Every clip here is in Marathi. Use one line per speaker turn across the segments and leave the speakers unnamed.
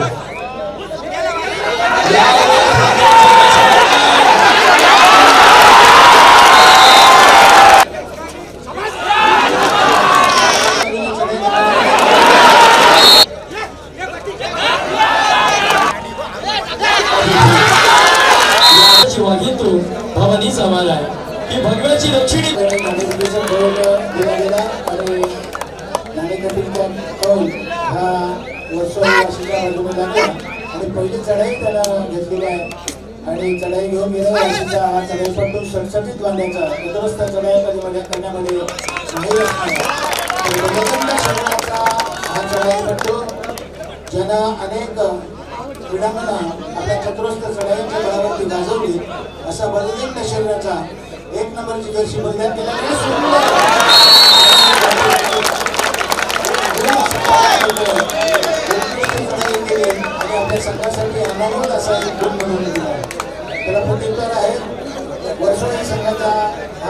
याची
नाही शरीराचा अनेक क्रीडांगणं आपल्या चतुरस्थ चढाईच्या बळावरती गाजवली असा बलदीन शरीराचा एक नंबरची जर्सी बलिदान केल्यामुळे आणि आपल्या संघासाठी अनामत असा एक गुण म्हणून दिला त्याला प्रत्युत्तर आहे वर्षोळी संघाचा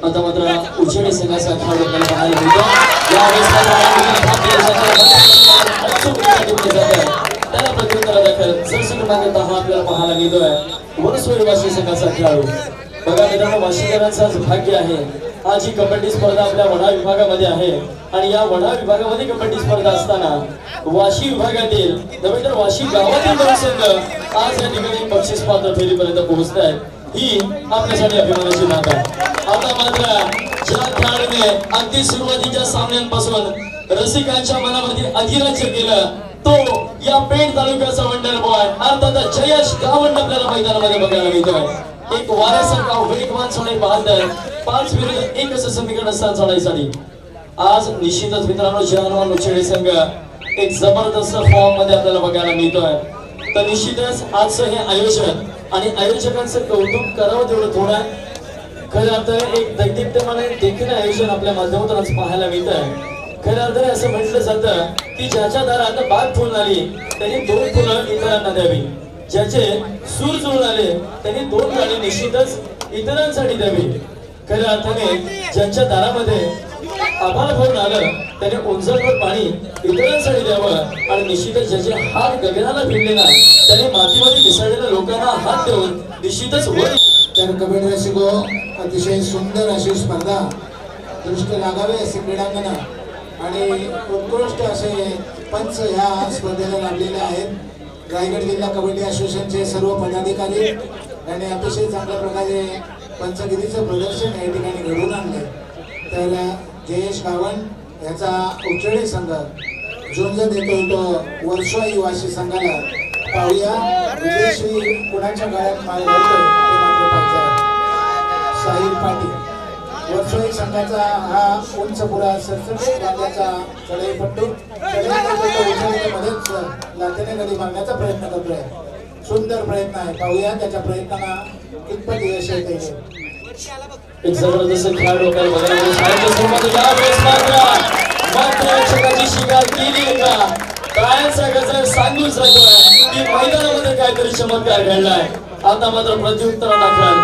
आता मात्र उजेडी संघाचा खेळ लोकांना पाहायला मिळतो. त्याला प्रत्युत्तर दाखल भारतीय संघाला अचूकरित्या क्रमांक दहा आपल्याला पाहायला मिळतोय. वनस्वरी वाशी संघाचा खेळाडू. बघा मित्रांनो वाशीकरांचं भाग्य आहे आज ही कबड्डी स्पर्धा आपल्या वडा विभागामध्ये आहे आणि या वडा विभागामध्ये कबड्डी स्पर्धा असताना वाशी विभागातील नव्हे तर वाशी गावातील दोन संघ आज या ठिकाणी बक्षीस पात्र फेरीपर्यंत पोहोचत आहेत ही आपल्यासाठी अभिमानाची बाब आहे. आता मात्र ज्या खेळाडूने अगदी सुरुवातीच्या सामन्यांपासून रसिकांच्या मनामध्ये अधिराज्य केलं. तो या पेठ तालुक्याचा वंडर बॉय अर्थात जयश गावंड आपल्याला मैदानामध्ये बघायला मिळतोय. एक वाऱ्यासारखा वेगवान सोडे बहादर पाच विरुद्ध एक असं समीकरण असतात चढाईसाठी आज निश्चितच मित्रांनो जवान उचेडे संघ एक जबरदस्त फॉर्ममध्ये आपल्याला बघायला मिळतोय. तर निश्चितच आजचं हे आयोजन आणि आयोजकांचं कौतुक करावं तेवढं थोडं आहे. खरं अर्थ एक दैदिप्यमाने देखील आयोजन आपल्या माध्यमातून आज पाहायला मिळत आहे. खरं अर्थाने असं म्हटलं जातं की ज्याच्या दारात बाग फुल आली त्यांनी दोन फुलं इतरांना द्यावी. ज्याचे सूर जुळून आले त्यांनी दोन गाणी निश्चितच इतरांसाठी द्यावी. खऱ्या अर्थाने ज्यांच्या दारामध्ये आभाळ भरून आलं त्याने उंचलवर पाणी इतरांसाठी द्यावं आणि निश्चितच ज्याचे हात गगनाला भिडले ना त्याने मातीमध्ये मिसळलेल्या लोकांना हात देऊन निश्चितच वर
तर कबड्डी अशी गो अतिशय सुंदर अशी स्पर्धा दृष्टी लागावे असे क्रीडांगण आणि उत्कृष्ट असे पंच ह्या स्पर्धेला लाभलेले आहेत. रायगड जिल्हा कबड्डी असोसिएशनचे सर्व पदाधिकारी आणि अतिशय चांगल्या प्रकारे पंचगिरीचं प्रदर्शन या ठिकाणी घडवून आणले तर जयेश गावंड याचा उचळी संघ झुंज देतो तो वर्षा युवाशी संघाला. पाहूया विजयश्री कुणाच्या गळ्यात माल घालतोय? साहिल पाटील. वर्षोई संघाचा हा उंच पुरा सरसटीत बांधण्याचा चढाईपट्टू मध्येच लाथेने गडी बांधण्याचा प्रयत्न करतोय. सुंदर प्रयत्न आहे. पाहूया त्याच्या प्रयत्नांना कितपत यश येते
एक जबरदस्त खेळाडू आपल्याला बघायला शाळेच्या स्वरूपात यावेळेस मात्र मात्र रक्षकाची शिकार केली का कायचा गजर सांगून जातोय की मैदानामध्ये काहीतरी चमत्कार घडलाय? आता मात्र प्रत्युत्तर दाखल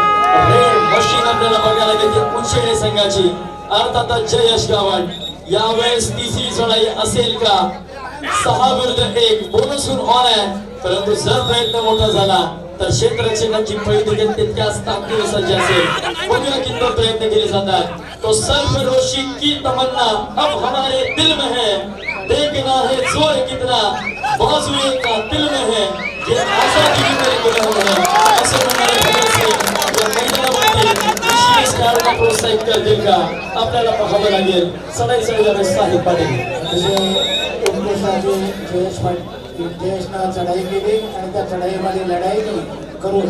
रेड मशीन आपल्याला बघायला घेते उच्चेडे संघाची. अर्थातच जयश गावण यावेळेस तिसरी चढाई असेल का? सहा विरुद्ध एक. बोनसून ऑन आहे. परंतु जर प्रयत्न मोठा झाला तर क्षेत्ररक्षकांची म्हणजे पहिली देखील तितक्याच ताकदीने सज्ज असेल बघूया किंवा प्रयत्न केले जातात. तो सरफरोशी की तमन्ना अब हमारे दिल में है। देखना है जोर कितना बाजुए का दिल में है। ये आजादी की मेरे गुलाम है। भगत या विशेष प्रोत्साहित करतील का आपल्याला पाहावं लागेल. सदैव सडीला साहिब पाटील.
जयेश पाटील. जयेशनं चढाई केली आणि त्या चढाईमध्ये लढाई करून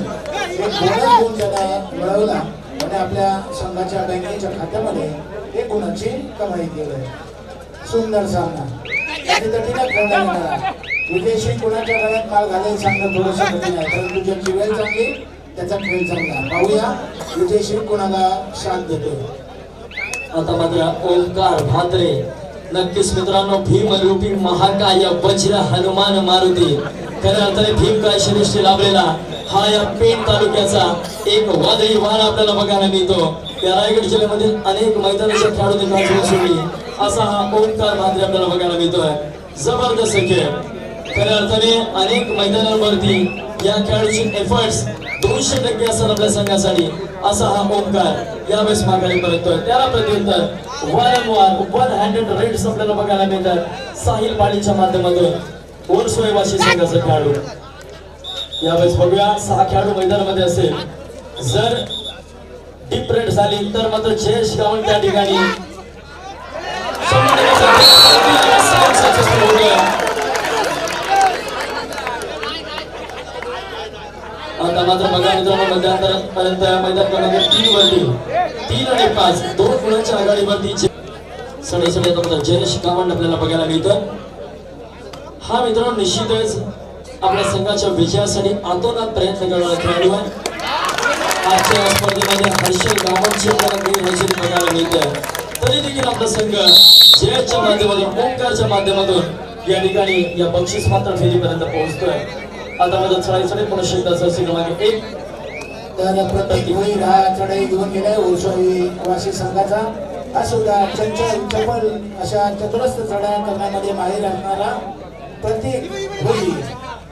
एक बोनस मिळवला. आणि आपल्या संघाच्या बँकेच्या खात्यामध्ये एक गुणाची कमाई केली. सुंदर सामना. विदेशी तटीला कोणाच्या गळ्यात माल घालायला सांगणं थोडंसं कठीण आहे परंतु ज्यांची वेळ चांगली त्याचा खेळ चांगला पाहूया विदेशी कोणाला साथ देतो
आता मात्र ओंकार भात्रे नक्कीच मित्रांनो भीम रूपी महाकाय वज्र हनुमान मारुती. खऱ्या अर्थाने भीम काय श्रेष्ठी लाभलेला? हा या पेण तालुक्याचा एक वादळी वाहन आपल्याला बघायला मिळतो. या रायगड जिल्ह्यामधील अनेक मैदानाच्या खेळाडूंनी गाजवून सोडली असा हा ओंकार भात्रे आपल्याला बघायला मिळतोय. जबरदस्त खेळ. खऱ्या अर्थाने अनेक मैदानांवरती या खेळाडूचे एफर्ट्स दोनशे टक्के असतात आपल्या संघासाठी. असा हा ओंकार यावेळेस मागणी परततोय त्याला प्रत्युत्तर वारंवार वन हँडेड रेड्स आपल्याला बघायला मिळतात. साहिल पाडीच्या माध्यमातून ओरसोयवाशी संघाचा खेळाडू. यावेळेस बघूया सहा खेळाडू मैदानामध्ये असेल. जर डीप रेड झाली तर मात्र जयेश गावण त्या ठिकाणी शंभर टक्के successful होऊया. आता मात्र बघा मित्रांनो मध्यांतरापर्यंत मैदान क्रमांक तीन वरती. तीन आणि पाच दोन गुणांच्या आघाडीवरती सडे सडे आता मात्र जयेश आपल्याला बघायला मिळतं. हा मित्रांनो निश्चितच आपल्या संघाच्या विजयासाठी आतोनात प्रयत्न करणारा खेळाडू आहे. आजच्या या स्पर्धेमध्ये हर्षल गावांची हजेरी बघायला मिळते तरी देखील आपला संघ जयच्या माध्यमातून ओंकारच्या माध्यमातून या ठिकाणी या बक्षीस पात्र फेरीपर्यंत पोहोचतोय. आता माझा चढाई चढे पुन्हा शब्दाचा क्रमांक एक.
तर प्रत्येक हा चढाई घेऊन गेलाय ओळसोई वाशी संघाचा. हा सुद्धा चंचल चपल अशा चतुरस्थ चढाया करण्यामध्ये माहीर असणारा प्रत्येक भोई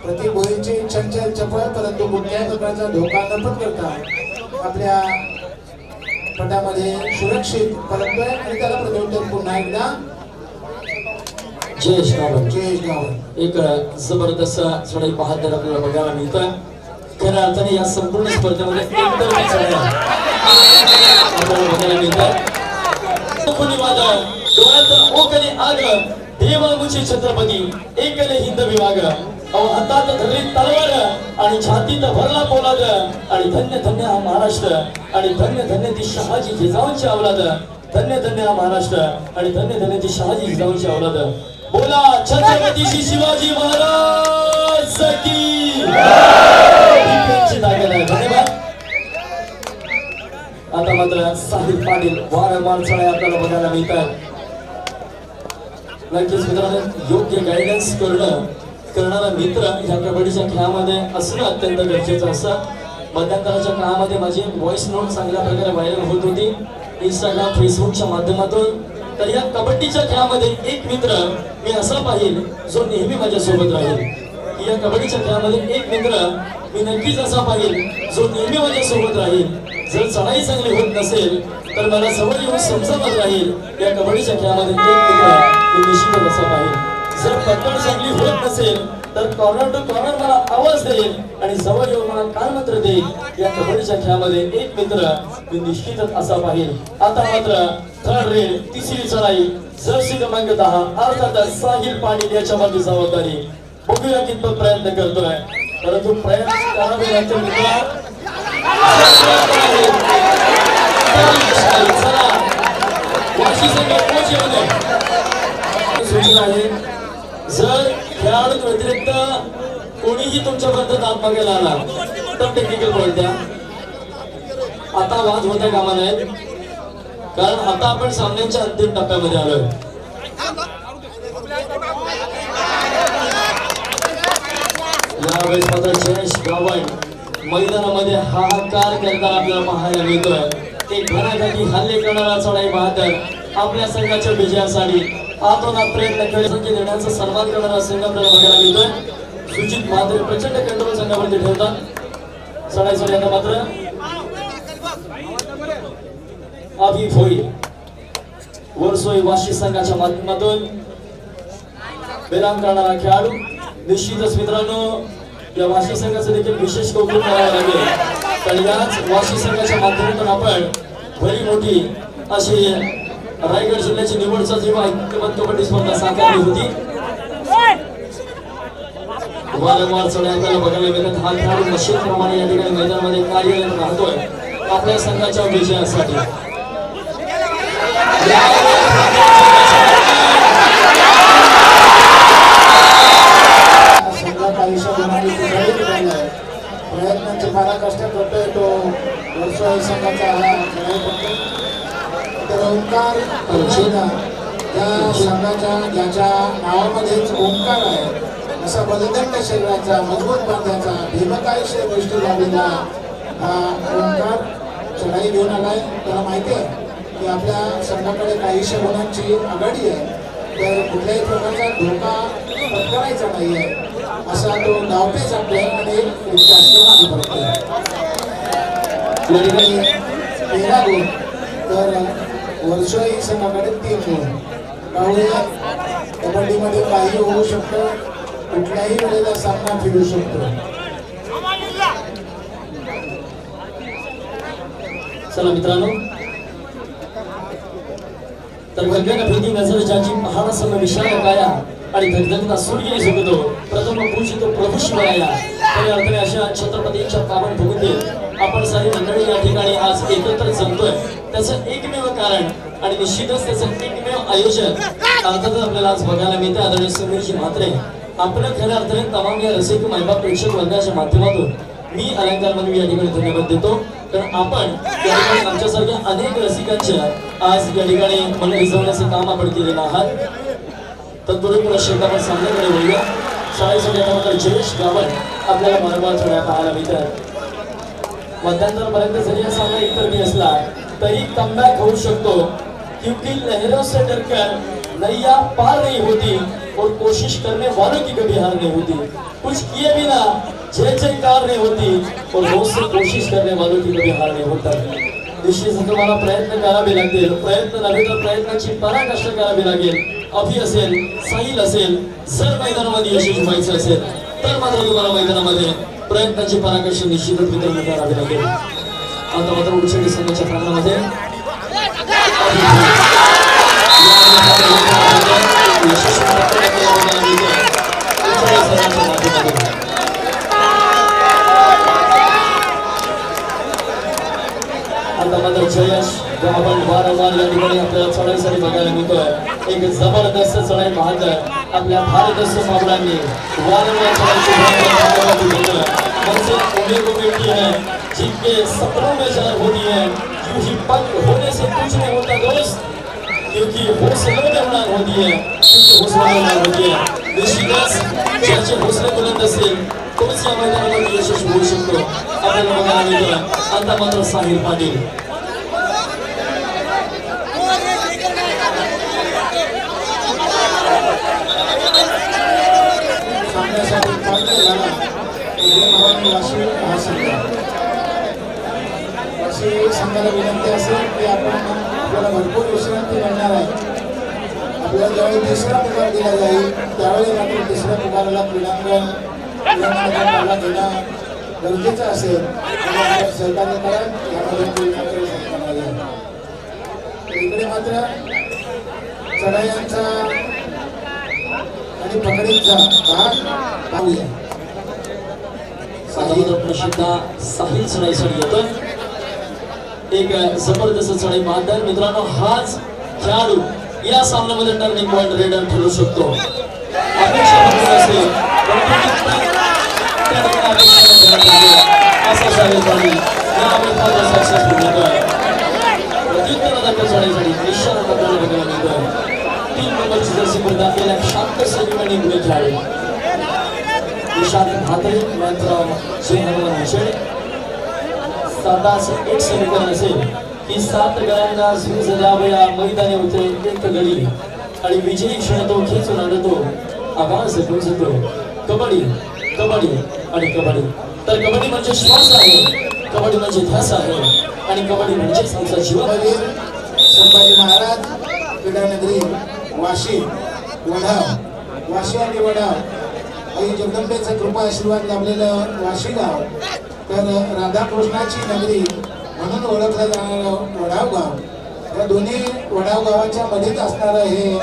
प्रत्येक भोईची चंचल चपळ परंतु कुठल्याही प्रकारचा धोका न करता आपल्या पटामध्ये सुरक्षित परततोय आणि त्याला प्रत्युत्तर पुन्हा एकदा
जयेश गावंड
जयेश गावत
एक जबरदस्त चढाई बहादर आपल्याला बघायला मिळतं खऱ्या अर्थाने या संपूर्ण स्पर्धेमध्ये एकदम चढाई आपल्याला बघायला मिळतात कोणी वादळ डोळ्यात ओकली आग देवांगुची छत्रपती एकले हिंद विभाग. अहो हातात धरली तलवार आणि छातीत भरला पोलाद आणि धन्य धन्य हा महाराष्ट्र आणि धन्य धन्य ती शहाजी जिजाऊंची अवलाद धन्य धन्य हा महाराष्ट्र आणि धन्य धन्य ती शहाजी जिजाऊंची अवलाद बोला छत्रपती श्री शिवाजी महाराज की. धन्यवाद. आता मात्र साहिल पाटील वारंवार चढाई आपल्याला बघायला मिळतात. नक्कीच मित्रांनो योग्य गायडन्स करणं करणारा मित्र ह्या कबड्डीच्या खेळामध्ये असणं अत्यंत गरजेचं असतं. मध्यंतराच्या काळामध्ये माझी व्हॉइस नोट चांगल्या प्रकारे व्हायरल होत होती. इंस्टाग्राम फेसबुकच्या माध्यमातून. तर या कबड्डीच्या खेळामध्ये एक मित्र मी असा पाहिल जो नेहमी माझ्या सोबत राहील या कबड्डीच्या खेळामध्ये एक मित्र मी नक्कीच असा पाहिल जो नेहमी माझ्या सोबत राहील. जर चढाई चांगली होत नसेल तर मला सवय येऊन समजावत राहील या कबड्डीच्या खेळामध्ये एक मित्र मी निश्चितच असा पाहिजे जर पकड चांगली होत नसेल तर कॉर्नर टू कॉर्नर मला आवाज देईल आणि जवळ येऊन मला कानमंत्र देईल? या कबड्डीच्या खेळामध्ये एक मित्र मी निश्चितच असा पाहिजे आता मात्र थर्ड रेड तिसरी चढाई जर्सी क्रमांक दहा अर्थातच साहिल पाटील याच्यामध्ये जबाबदारी. बघूया कितपत प्रयत्न करतोय. परंतु प्रयत्न करावे लागतो मित्र. चला. वाशी संघ सूचना आहे. जर खेळाडू व्यतिरिक्त कोणीही तुमच्यापर्यंत दाद मागायला आला तर टेक्निकल पॉईंट द्या आता वाद होता कामा नाहीत कारण आता आपण सामन्यांच्या अंतिम टप्प्यामध्ये आलोय. यावेळेस मात्र जयेश गावण मैदानामध्ये हाहाकार करताना आपल्याला पाहायला मिळतोय. ते घराघाती हल्ले करणारा चढाई बहादर आपल्या संघाच्या विजयासाठी आतोनात प्रयत्न करत संख्या देण्याचा सन्मान करणारा संघ आपल्याला बघायला मिळतोय सुजित म्हात्रे प्रचंड कंट्रोल संघावरती ठेवतात. चढाई चढाई मात्र. अभि भोई. वर्सोई वाशी संघाच्या माध्यमातून विराम करणारा खेळाडू. निश्चितच मित्रांनो या वाशी संघाचं देखील विशेष कौतुक करावं लागेल. तर याच वाशी संघाच्या माध्यमातून आपण भली मोठी अशी रायगड जिल्ह्याची निवडचा जेव्हा ऐक्यबद्ध कबड्डी स्पर्धा साकारली होती. वारंवार चढ्या आपल्याला बघायला मिळतात. हा खेळाडू प्रमाणे या ठिकाणी मैदानामध्ये कार्यरत राहतोय. आपल्या संघाच्या विजयासाठी
सर्वांची पराकाष्ठ करतोय तो वर्षवाई संघाचा हा खेळाडू बनतो. तर ओंकार पंचेना त्या संघाच्या ज्याच्या नावामध्येच ओंकार आहे असा बलदंड शरीराचा मजबूत बांधाचा भीमकायशीर गोष्टी झालेला हा ओंकार चढाई घेऊन आलाय. त्याला माहिती आहे की आपल्या संघाकडे काहीशे गुणांची आघाडी आहे. तर कुठल्याही प्रकारचा धोका पत्करायचा नाही आहे असा तो डावपेच आपल्याकडे आणि मागे या ठिकाणी तेरा गुण. तर वर्षाही संघाकडे तीन गुण. त्यामुळे कबड्डीमध्ये काही होऊ शकतं कुठल्याही वेळेला सामना फिरू शकतो.
चला मित्रांनो. तर गगन भीती नजर ज्याची पहाड सम विशाल काया आणि धगधगता सूर्य झुकतो प्रथम पूजितो प्रभू शिवराया. तर अर्थाने अशा छत्रपतींच्या पावन भूमीत आपण सारी मंडळी या ठिकाणी आज एकत्र जमतोय. त्याचं एकमेव कारण आणि निश्चितच त्याचं एकमेव आयोजन अर्थातच आपल्याला आज बघायला मिळते आदरणीय समीरजी म्हात्रे आपलं खऱ्या अर्थाने तमाम या रसिक मायबाप प्रेक्षक वर्गाच्या माध्यमातून मी अलंकार म्हणून या ठिकाणी धन्यवाद देतो. कारण आपण या ठिकाणी आमच्यासारख्या अनेक रसिकांच्या आज या ठिकाणी मन रिजवण्याचं काम आपण केलेलं आहात. तत्पूर्वी पुन्हा शेवट आपण सामन्याकडे वळूया. शाळेसाठी आता जयेश गावत आपल्याला मार्गावर थोड्या पाहायला मिळतात मध्यांतरपर्यंत जरी हा सामना एकतर्फी असला तरी कमबॅक होऊ शकतो. क्योंकि लहरों से डरकर नैया पार नहीं होती. और कोशिश करने वालों की कभी हार नहीं होती. कुछ किए बिना जय जयकार नहीं होती. और बहुत से कोशिश करने वालों की कभी हार नहीं होता निश्चित तुम्हाला प्रयत्न करावे लागतील. प्रयत्न नव्हे तर प्रयत्नाची पराकाष्ठा करावी लागेल. अभि असेल साहिल असेल जर मैदानामध्ये यशस्वी व्हायचं असेल तर मात्र तुम्हाला मैदानामध्ये प्रयत्नाची पराकाष्ठा निश्चितच मित्रांनो करावी लागेल आता मात्र उडछडी संघाच्या प्रांगणामध्ये. आता मात्र जयश गावन वारंवार या ठिकाणी आपल्याला चढाईसाठी बघायला मिळतोय. एक जबरदस्त चढाई पाहत आपल्या भारतस्थ मावळांनी वारंवार चढाईची भूमिका बजावत होती. मंजिल उम्मीद उम्मीद है जिनके सपनों में जन्म होती है यूं ही पग होने से कुछ नहीं होता दोस्त क्योंकि हौसलों में उड़ान होती है क्योंकि हौसलों में उड़ान होती है निश्चितच ज्याचे हौसले बुलंद असतील तोच या मैदानामध्ये यशस्वी होऊ शकतो. आपल्याला बघायला मिळतोय आता मात्र साहिल पाटील
सामन्यासाठी पात्र झाला विजय भवानी वाशी हा संघ वाशी विनंती असेल की आपण आपल्याला भरपूर विश्रांती मिळणार आहे. आपल्याला ज्यावेळी तिसरा पुकार दिला जाईल त्यावेळी मात्र तिसऱ्या पुकाराला क्रीडांगण क्रीडांगणाला घेणं गरजेचं असेल. आणि आपण सहकार्य कराल यामध्ये क्रीडांगण संपन्न इकडे मात्र चढायांचा आणि पकडींचा भाग पाहूया.
साहिल प्रसिद्ध साहिल चढाईसाठी येतोय एक जबरदस्त चढाई पाहताय. मित्रांनो हाच खेळाडू या सामन्यामध्ये टर्निंग पॉईंट रेडर ठरू शकतो. अपेक्षा असेल. अपेक्षा असा सक्सेसफुल होतोय प्रत्युत्तरादाखल चढाईसाठी निशाणा बघायला मिळतोय. तीन नंबरची जर्सी स्पर्धा गेल्या शांत सैनिकांनी पुढे खेळावी निशांत म्हात्रे यांचं विषय सातास एक समीकरण असेल की सात गळ्यांना झुंज द्यावया मैदानी उतरे एक गडी. आणि विजयी क्षण तो खेचून आणतो आवाज पोचतो कबड्डी कबड्डी आणि कबड्डी. तर कबड्डी म्हणजे श्वास आहे कबड्डी म्हणजे ध्यास आहे आणि कबड्डी म्हणजेच आमचा जीवन. आहे.
संभाजी संभाजी महाराज क्रीडानगरी वाशी वडाव वाशी आणि वडाव आई जगदंबेचा कृपा आशीर्वाद लाभलेलं वाशी गाव. तर राधाकृष्णाची नगरी म्हणून ओळखलं जाणारं वडाव गाव या दोन्ही वडाव गावाच्या मध्येच असणारं हे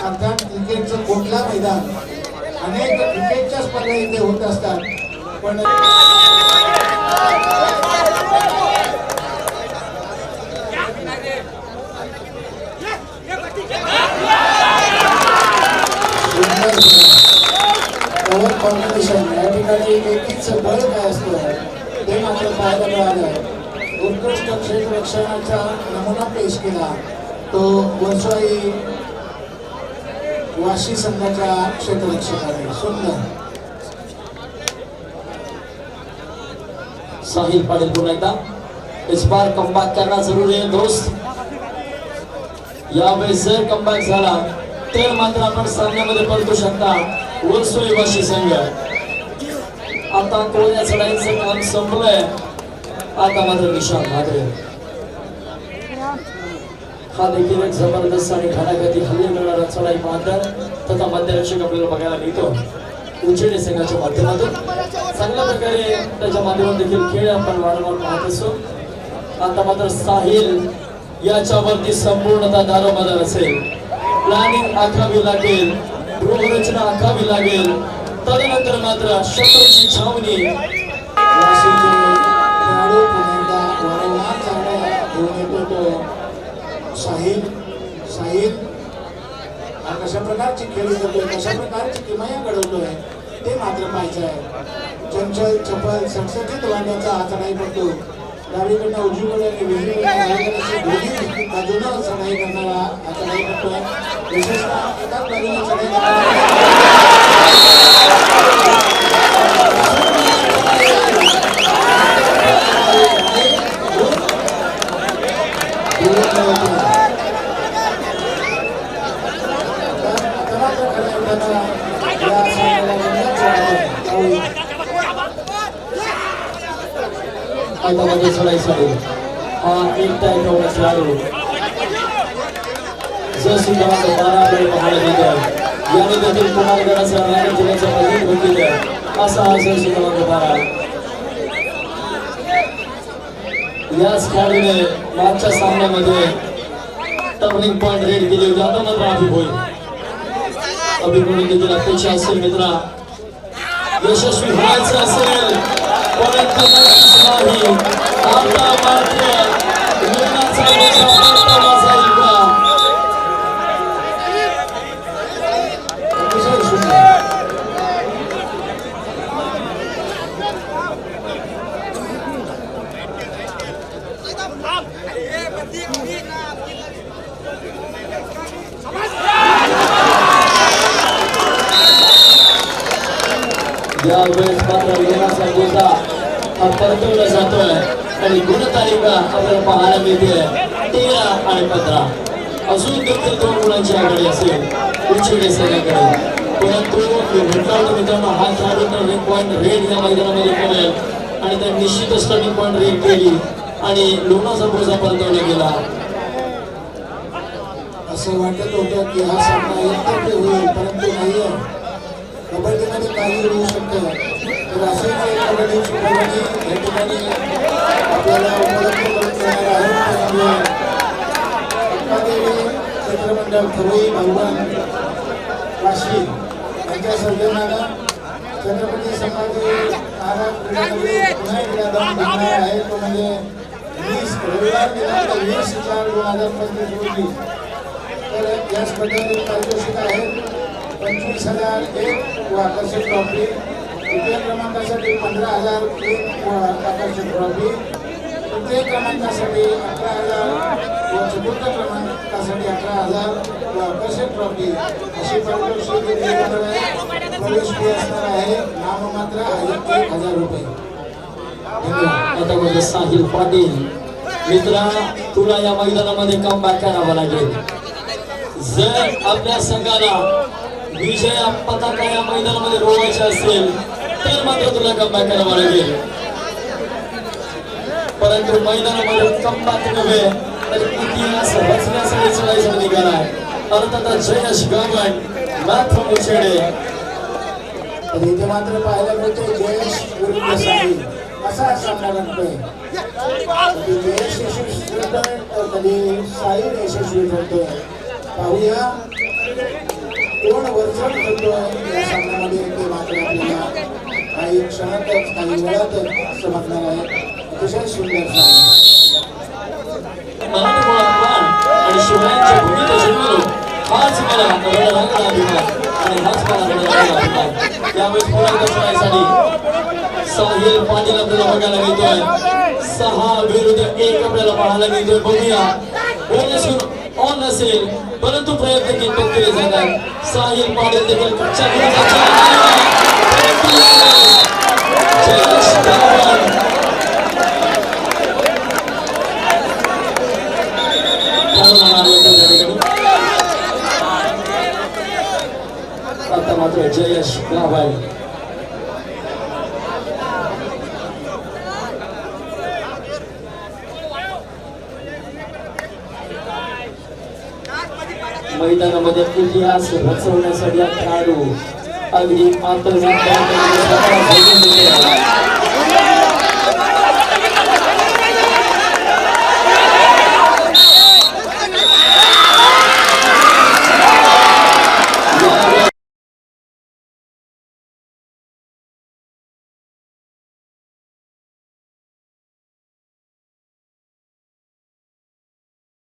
अर्थात क्रिकेटचं कोटला मैदान? अनेक क्रिकेटच्या स्पर्धा इथे होत असतात. पण सुंदर पॉवर कॉम्पिटिशन या ठिकाणी एकीच बळ काय असतं? ते मात्र पाहायला मिळालं उत्कृष्ट क्षेत्ररक्षणाचा नमुना पेश केला. तो वर्षाई वाशी संघाच्या क्षेत्ररक्षकाने सुंदर.
साहिल पाटील पुन्हा एकदा. इस बार कमबॅक करना जरूरी आहे दोस्त. यावेळेस जर कमबॅक झाला तर मात्र आपण सामन्यामध्ये परतू शकता. वर्सोई वाशी संघ. आता कोऱ्या चढाईचं काम संपलंय. आता मात्र निशान मात्र हा देखील एक जबरदस्त आणि घाटाघाती हल्ली मिळणारा चढाई मात्र तथा मध्यरक्षक आपल्याला बघायला मिळतो. उजेडे संघाच्या माध्यमातून. चांगल्या प्रकारे त्याच्या माध्यमातून देखील खेळ आपण वारंवार पाहत असतो आता मात्र साहिल याच्यावरती संपूर्णता दारोमदार असेल. प्लॅनिंग आखावी लागेल. गृहरचना आखावी लागेल. तदनंतर मात्र शत्रूची छावणी.
खेळाडू पुन्हा वारंवार चांगला घेऊन येतो तो साहिल साहिल. हा कशा प्रकारची खेळ करतोय कशा प्रकारची किमाया घडवतोय ते मात्र पाहायचं आहे. चंचल चपल सटसटीत वाढण्याचा हा चढाई पडतो. डावीकडनं उजवीकडे बाजूनं चढाई करणारा हा चढाई करतोय विशेषतः एकाच बाजूने चढाई करणारा
आता मध्ये चढाईसाठी हा एक टाईम खेळाडू जशी क्रमांक बारा कडे पाहायला मिळतो याने देखील कुमारगडाचा रायगड जिल्ह्याचा प्रतिनिधित्व केलं असा हा जशी क्रमांक बारा याच खेळाडूने मागच्या सामन्यामध्ये टर्निंग पॉइंट रेड केली होती आता मात्र अभिप होईल अभिकडून देखील अपेक्षा असेल मित्रा यशस्वी व्हायचं असेल परंतु नक्कीच नाही आता मात्र लग्नाचा बोजा परतावा जाईल का
अतिशय सुंदर
यावेळेस मात्र लग्नाचा बोजा हा परतवला जातोय. आणि गुणतालिका आपल्याला पाहायला मिळते. तेरा आणि पंधरा. अजून देखील दोन गुणांची आघाडी असेल. उचिडे सगळ्याकडे. परंतु भेटला मित्रांनो हा खेळाडू तर एक पॉईंट रेड या मैदानामध्ये करेल आणि त्या निश्चित टर्निंग पॉईंट रेड केली. आणि लोणाचा बोजा परतवला गेला.
असं वाटत होतं की हा सामना एकत्र होईल परंतु नाही कबड्डीमध्ये काही होऊ शकतं. तर असेच एक कबड्डी या ठिकाणी आपल्याला उपलब्ध करून देणार आहेत अक्कादेवी भगवान यांच्या छत्रपती संभाजी महाराज पुन्हा एकदा आहे. तो म्हणजे वीस रविवार दिनांक वीस चार दोन हजार पंचवीस रोजी तर या पारितोषिक पंचवीस हजार एक व आकर्षक ट्रॉफी तृतीय क्रमांकासाठी पंधरा हजार एक व आकर्षक ट्रॉफी तृतीय क्रमांकासाठी अकरा हजार व चतुर्थ क्रमांकासाठी अकरा हजार व आकर्षक ट्रॉफी अशी पारितोषिक दिली जाणार आहे प्रवेश फी असणार आहे. नाममात्र आहे एक हजार रुपये. धन्यवाद.
आता म्हणजे साहिल पाटील. मित्रा तुला या मैदानामध्ये कम बॅक करावा लागेल. जर आपल्या संघाला विजय पताका या मैदानामध्ये रोवायचे असेल तर मात्र तुला कम बॅक करावा लागेल परंतु मैदानामध्ये कम बॅक नव्हे तर इतिहास रचण्यासाठी चढायचा अधिकार आहे. अर्थात जयश गावण नाथ मुछेडे
तर इथे मात्र पाहायला मिळतो जयश विरुद्ध साहिल असा सामना रंगतोय कधी जयेश यशस्वी ठरतोय तर कधी साहिल यशस्वी ठरतोय. पाहूया. कोण वरचढ ठरतोय या सामन्यामध्ये ते मात्र आपल्याला काही क्षणातच काही वेळातच समजणार आहे अतिशय सुंदर
मराठी मुळात आणि शिवरायांच्या भूमीत जन्मलो हाच मला रडरांगला अभिमान आणि हाच मला म्हणून त्यावेळेस पुन्हा एकदा खेळायसाठी साहिल पाटील आपल्याला बघायला मिळतोय. सहा विरुद्ध एक आपल्याला पाहायला मिळतोय. बघूया. बोनस ऑन असेल परंतु प्रयत्न केले जातात साहिल पाटील देखील कच्च्या गुणाचा चेहरा आहे. परंतु यावेळेस जयेश गावान धावून आला होता त्या ठिकाणी. आता मात्र जयेश गावाय मैदानामध्ये इतिहास रचवण्यासाठी हा खेळाडू अगदी आंतरराष्ट्रीय स्वतः झोकून देतो.